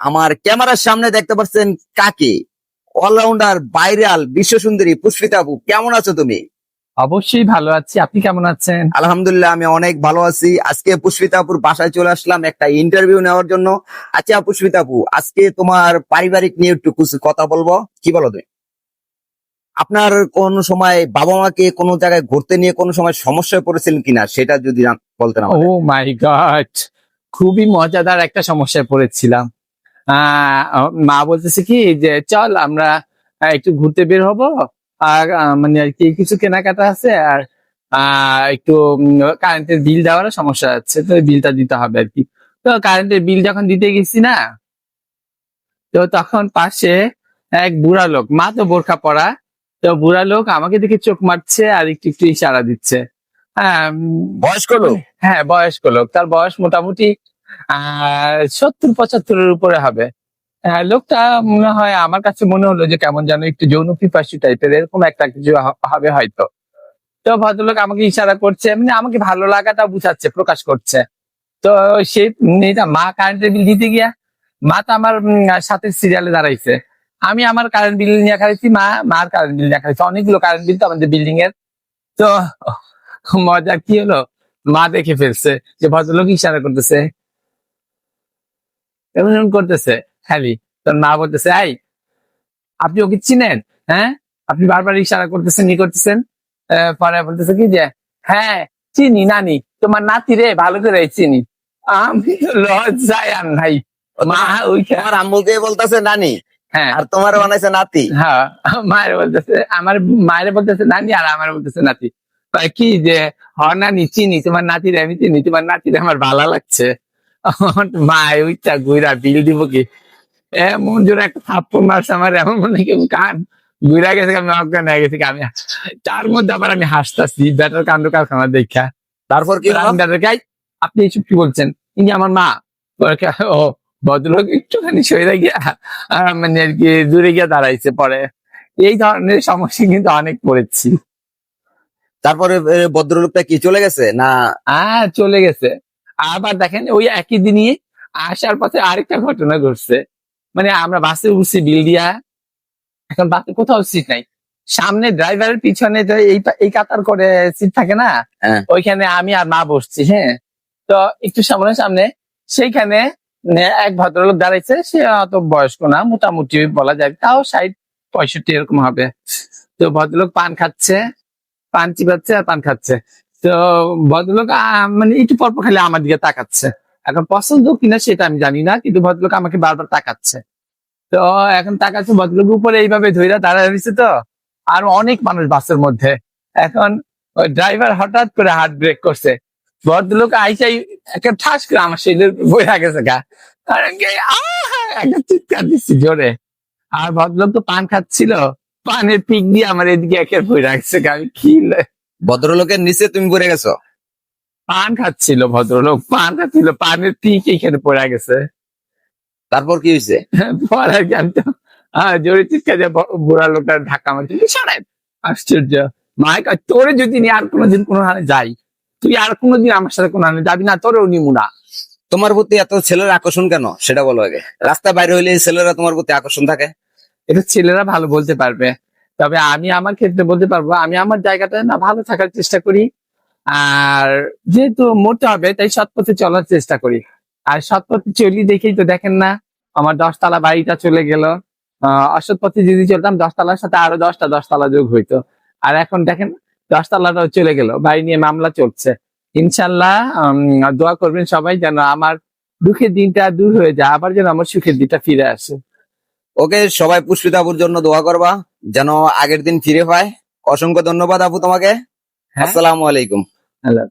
আমার ক্যামেরার সামনে দেখতে পাচ্ছেন কাকে অলরাউন্ডার ভাইরাল বিশ্ব সুন্দরী পুষ্পিতা আপু কেমন আছো তুমি? অবশ্যই ভালো আছি আপনি কেমন আছেন? আলহামদুলিল্লাহ আমি অনেক ভালো আছি। আজকে পুষ্পিতা আপুর বাসায় চলে আসলাম একটা ইন্টারভিউ নেওয়ার জন্য। আচ্ছা পুষ্পিতা আপু আজকে তোমার পারিবারিক নিয়ে একটু কিছু কথা বলব। কি বলো তুমি? আপনার কোন সময় বাবা মাকে কোনো জায়গায় ঘুরতে নিয়ে কোনো সময় সমস্যায় পড়েছিলেন কিনা? সেটা যদি বলতেন ও মাই গড খুবই মজাদার একটা সমস্যায় পড়েছিলাম। মা বলতেছে কি যে চল আমরা একটু ঘুরতে বের হব। আর মানে আর কি কিছু কেনাকাটা আছে আর একটু কারেন্টের বিল দেওয়ার সমস্যা আছে। তো বিলটা দিতে হবে আর কি। তো কারেন্টের বিল যখন দিতে গেছি না তো তখন পাশে এক বুড়া লোক মা তো বোরখা পরা তো বুড়া লোক আমাকে দেখে চোখ মারছে আর একটু একটু ইশারা দিচ্ছে। হ্যাঁ বয়স্ক লোক? হ্যাঁ বয়স্ক লোক। তার বয়স মোটামুটি সত্তর পঁচাত্তরের উপরে হবে। লোকটা মনে হয় আমার কাছে মনে হলো যে কেমন যেন একটু যৌন পিপাসু টাইপের এরকম একটা কিছু হবে হয়তো। তো ভদ্রলোক আমাকে ইশারা করছে মানে আমাকে ভালো লাগাটা বুঝাচ্ছে, প্রকাশ করছে। তো সে মা কারেন্টের বিল দিতে গিয়া, মা তো আমার সাথে সিরিয়ালে দাঁড়াইছে। আমি আমার কারেন্ট বিল নিয়ে খাইছি, মা, মার কারেন্ট বিল নিয়ে খাইছি। অনেকগুলো কারেন্ট বিল তো আমাদের বিল্ডিং এর। তো মজা কি হলো? মা দেখে ফেলছে যে ভদ্রলোক ইশারা করতেছে এমন করতেছে হ্যালি তোর মা বলতেছে এই আপনি ওকে চিনেন হ্যাঁ? আপনি বারবার ইশারা করতেছেন ই করতেছেন। পরে বলতেছে কি যে হ্যাঁ চিনি নানি তোমার নাতি রে ভালো করে চিনি। আমি লজ্জায় আর নাই। মা ওই তোমার আম্মুকে বলতেছে নানি হ্যাঁ। আর তোমার বানাইছে নাতি। হ্যাঁ মায়ের বলতেছে আমার মায়ের বলতেছে নানি আর আমার বলতেছে নাতি। কি যে হ নানি চিনি তোমার নাতিরে আমি চিনি তোমার নাতিরে আমার ভালো লাগছে। ওইটা গুইরা বিল দিব কি? এমন জোরে একটা থাপ্পড় মারছে আমার এমন মনে কেউ কান গুইরা গেছে আমি অজ্ঞান হয়ে গেছি আমি তার মধ্যে আবার আমি হাসতাছি ব্যাটার কাণ্ড কারখানা দেখা। তারপর কি "এই, আপনি এইসব কি বলছেন? ইনি আমার মা ও ভদ্রলোক একটুখানি সরে গিয়া মানে আর কি দূরে গিয়া দাঁড়াইছে পরে। এই ধরনের সমস্যা কিন্তু অনেক পড়েছি। তারপরে ভদ্রলোকটা কি চলে গেছে না? চলে গেছে। আবার দেখেন ওই একই দিনই আসার পথে আরেকটা ঘটনা ঘটছে। মানে আমরা বাসে উঠছি বিল দিয়া এখন বাসে কোথাও সিট নাই। সামনে ড্রাইভারের পিছনে যে এই কাতার করে সিট থাকে না হ্যাঁ। ওইখানে আমি আর মা বসছি হ্যাঁ। তো একটু সামনে সামনে সেইখানে এক ভদ্রলোক দাঁড়াইছে সে অত বয়স্ক না মোটামুটি বলা যায় তাও ষাট পঁয়ষট্টি এরকম হবে। তো ভদ্রলোক পান খাচ্ছে পান চিপাচ্ছে আর পান খাচ্ছে। তো ভদ্রলোক মানে একটু পর খালি আমার দিকে তাকাচ্ছে। এখন পছন্দ কিনা সেটা আমি জানি না, কিন্তু ভদ্রলোক আমাকে বারবার তাকাচ্ছে। তো এখন তাকাচ্ছে ভদ্রলোক উপরে এইভাবে ধৈরা দাঁড়ায় রয়েছে তো, আর অনেক মানুষ বাসের মধ্যে। এখন ড্রাইভার হঠাৎ করে হার্ট ব্রেক করছে। ভদ্রলোক আইসাই একটা ঠাস করে আমার সেই বইয়া গেছে গা। কারণ! একটা চিৎকার দিচ্ছি জোরে। আর ভদ্রলোক তো পান খাচ্ছিল, পানের পিক দিয়ে আমার এদিকে একের বই রাখছে গা। আমি কি ভদ্রলোকের নিচে তুমি পড়ে গেছো? পান খাচ্ছিল ভদ্রলোক পান খাচ্ছিল পানের পিক এখানে পড়ে গেছে। তারপর কি হয়েছে? আর কি তো আহ, জোরে চিৎকার ব- বুড়া লোকটা ধাক্কা মারছে সরাই আশ্চর্য। মায় কয়, তোরে যদি নিয়ে আর কোনোদিন কোনো হানে যাই তুই আর কোনোদিন আমার সাথে কোনো হানে যাবি না তোরেও নিমু না। তোমার প্রতি এত ছেলের আকর্ষণ কেন? সেটা বলো আগে। রাস্তায় বাইরে হইলে ছেলেরা তোমার প্রতি আকর্ষণ থাকে? এটা ছেলেরা ভালো বলতে পারবে। তবে আমি আমার ক্ষেত্রে বলতে পারব, আমি আমার জায়গাটা না ভালো থাকার চেষ্টা করি। আর যেহেতু মরতে হবে, তাই সৎ পথে চলার চেষ্টা করি। আর সৎ পথে চলি দেখেই তো দেখেন না, আমার দশতলা বাড়িটা চলে গেল। অসৎ পথে যদি চলতাম, দশতলার সাথে আরও দশটা দশতলা যোগ হইতো। আর এখন দেখেন, দশতলাটাও চলে গেল, বাড়ি নিয়ে মামলা চলছে। ইনশাল্লাহ দোয়া করবেন সবাই যেন আমার দুঃখের দিনটা দূর হয়ে যায়, আবার যেন আমার সুখের দিনটা ফিরে আসে। ওকে, সবাই পুষ্পিতা আপুর জন্য দোয়া করবা। যেন আগের দিন ফিরে পায় অসংখ্য ধন্যবাদ আপু তোমাকে হ্যাঁ। আসসালামু আলাইকুম আল্লাহ।